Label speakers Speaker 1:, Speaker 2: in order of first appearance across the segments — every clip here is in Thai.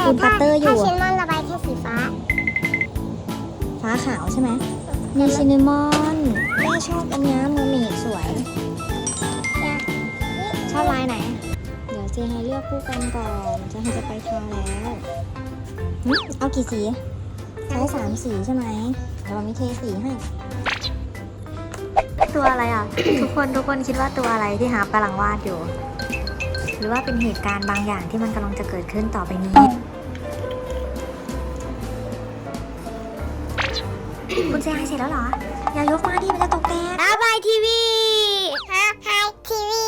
Speaker 1: ายปูนปัตเตอร์อยู่
Speaker 2: ถ้าชินมอนระบายแค่สีฟ้า
Speaker 1: ฟ้าขาวใช่ไหมมีซินนามอนแม่ชอบอันเนี้ยมูมิสวย ชอบลายไหน เดี๋ยวเจไฮเลือกคู่กันก่อนเจไฮจะไปทาแล้วหึเอากี่สี ใช้สามสีใช่ไหมเดี๋ยวเรามีเทสีให้ ตัวอะไรอะ ทุกคนทุกคนคิดว่าตัวอะไรที่หากำลังวาดอยู่ห รือว่าเป็นเหตุการณ์บางอย่างที่มันกำลังจะเกิดขึ้นต่อไปนี้ คุณเซฮายเสร็จแล้วเหรอ อย่ายกมาที่มันจะตกแตก
Speaker 2: ระบายทีวีระบายทีวี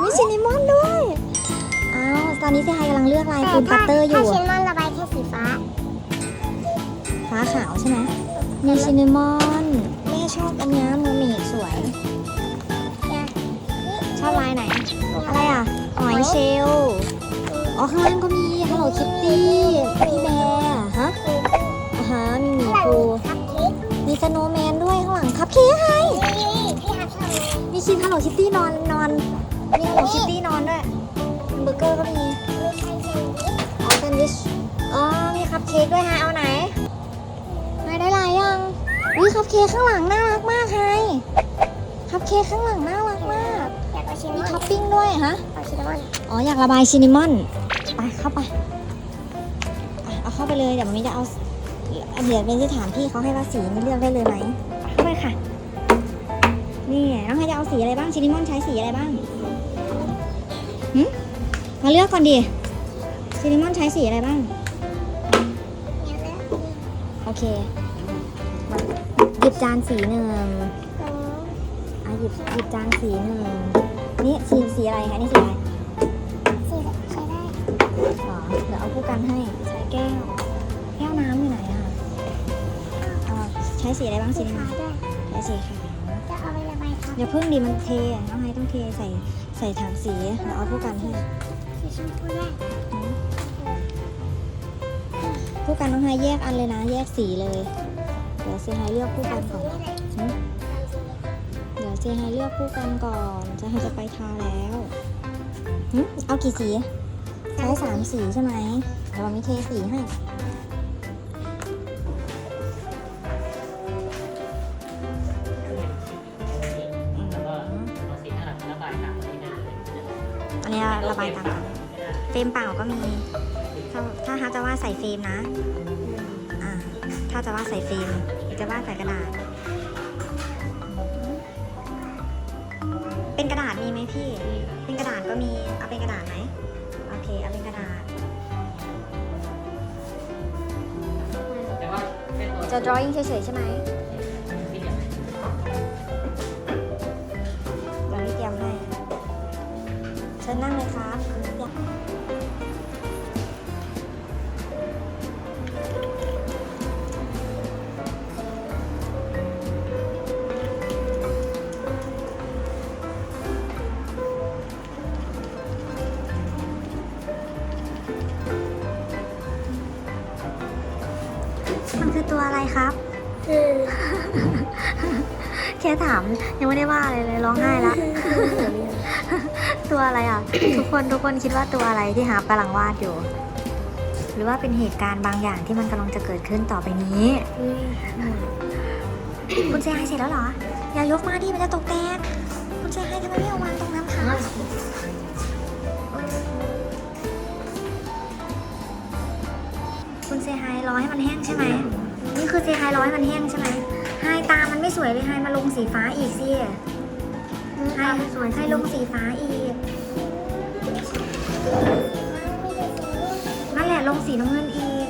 Speaker 1: มีซินนามอนด้วย อ้าว ตอนนี้เซฮายกำลังเลือกลายปูนปัตเตอร์อยู่
Speaker 2: ถ้าชินมอนระบายแค่สีฟ้า
Speaker 1: ฟ้าขาวใช่ไหมมีซินนามอน แม่ชอบอันเนี้ยมูมิสวย ชอบลายไหน อะไรอะหอยเชลลอ๋อข้างล่างก็มี Hello Kitty พี่แบร์ฮะอ่าฮะมีหมีภู
Speaker 2: คัพเค้ก
Speaker 1: มีสโนว์แมนด้วยข้างหลังคัพเค้กไง
Speaker 2: นี่พี่ฮัทชอบ
Speaker 1: มีชิน Hello Kitty นอนนอนมี Hello Kitty นอนด้วยเบอร์เกอร์ก็มีอ๋อแซนด์วิชอ๋อมีคัพเค้กด้วยฮะเอาไหนไฮได้หลายยังอุ้ยคัพเค้กข้างหลังน่ารักมากไฮคัพเค้กข้างหลังน่ารักมาก
Speaker 2: ชิน
Speaker 1: มี
Speaker 2: มอน
Speaker 1: ท็อปปิ้งด้วยฮะ
Speaker 2: เอาชินมอน
Speaker 1: อ๋ออยากระบายซินนามอน ไปเข้าไปอะเอาเข้าไปเลยเดี๋ยวมันมีจะเอาเดี๋ยวเป็นจะถามพี่เขาให้ว่าสีนี่เลือกได้เลยไหมเข้าไปค่ะ นี่น้องให้จะเอาสีอะไรบ้างซินนามอนใช้สีอะไรบ้างหึมาเลือกก่อนดิซินนามอนใช้สีอะไรบ้าง
Speaker 2: อยากเลือก
Speaker 1: โอเคหยิบจานสีหนึ่ง
Speaker 2: อ๋อ
Speaker 1: อะหยิบหยิบจานสีหนึ่ง นี่สีสีอะไรคะนี่สีอะไร
Speaker 2: สีใช้ได้
Speaker 1: อ๋อเดี๋ยวเอาคู่กันให้ ใช้แก้ว แก้วน้ำอยู่ไหนอะคะเอาใช้สีอะไรบ้างสี
Speaker 2: สี
Speaker 1: นี้
Speaker 2: ขาวด้วย
Speaker 1: ใช้สีขาว
Speaker 2: จะเอาไประบายครับ
Speaker 1: อย่าเพิ่งดิมันเทอะน้องไฮต้องเทใส่ใส่ถังสีแล้วเอาคู่กันให้
Speaker 2: สีชมพูด้วย
Speaker 1: คู่กันน้องไฮแยกอันเลยนะ แยกสีเลย เดี๋ยวเซไฮเลือกคู่กันก่อน
Speaker 2: นี่แหละ
Speaker 1: หึเดี๋ยว เซไฮเลือกคู่กันก่อนเซไฮจะไปทาแล้วเอากี่สีใช้สามสีใช่ไหมเดี๋ยวเรามีเทสีให้
Speaker 3: แล้วก็เอาสีหน้าหลังระบายตามที่หน้าเลย
Speaker 1: อันนี้ระบายตามเฟรมเปล่าก็มี ถ้าถ้าฮาจะว่าดใส่เฟรมนะ อ่า ถ้าจะว่าดใส่เฟรมจะว่าดใส่กระดาษ มีไหมพี่ เป็นกระดาษก็มี เอาเป็นกระดาษไหมโอเค เอาเป็นกระดาษ
Speaker 3: แต่ว่าแค่ตัว
Speaker 1: จะ drawing เฉยๆใช่ไหม
Speaker 3: ที่เดียว
Speaker 1: เดี๋ยวพี่เตรียมให้เชิญนั่งเลยค่ะ มันคือตัวอะไรครับ
Speaker 2: คือ
Speaker 1: แค่ถามยังไม่ได้ว่าอะไรเลยร้องไห้ละตัวอะไรอะ ทุกคนทุกคนคิดว่าตัวอะไรที่หากำลังวาดอยู่ หรือว่าเป็นเหตุการณ์บางอย่างที่มันกำลังจะเกิดขึ้นต่อไปนี้คุณเซฮายเสร็จแล้วเหรอ อย่ายกมาที่มันจะตกแตก มันแห้งใช่ไหม นี่คือเซฮายรอให้มันแห้งใช่ไหมไฮตามันไม่สวยเลยไฮมาลงสีฟ้าอีกสิไฮสวยให้ลงสีฟ้าอีก นั่นแหละลงสีน้ำเงินอีก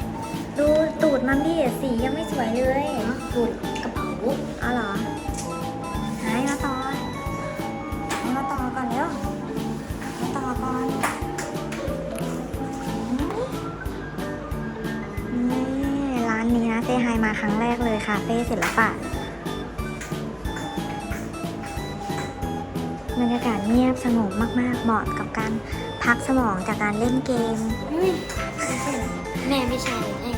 Speaker 1: ดูตูดมันดิสียังไม่สวยเลยตูดกระเป๋าเอาเหรอหายมาต่อเอามาต่อก่อนเร็วมาต่อก่อนนี่ มาครั้งแรกเลยคาเฟ่ศิลปะบรรยากาศเงียบสงบมาก ๆ เหมาะกับการพักสมองจากการเล่นเกม
Speaker 2: แม่ไม่ใช่แน่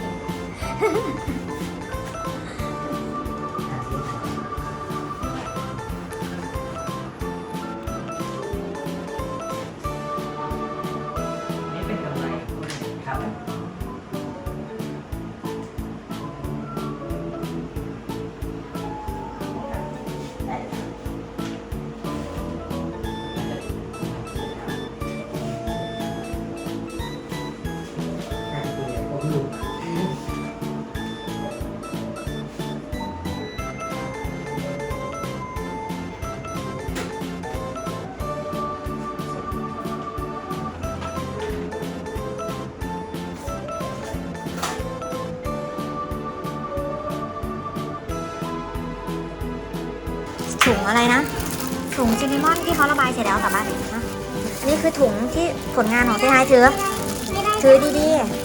Speaker 3: ถุง
Speaker 1: อะไรนะ ถุงซินนามอนที่เขาระบายเสร็จแล้วกลับบ้านนะนี่คือถุงที่ผลงานของเซฮายถือ
Speaker 2: ไม่ได้
Speaker 1: ถือดีๆ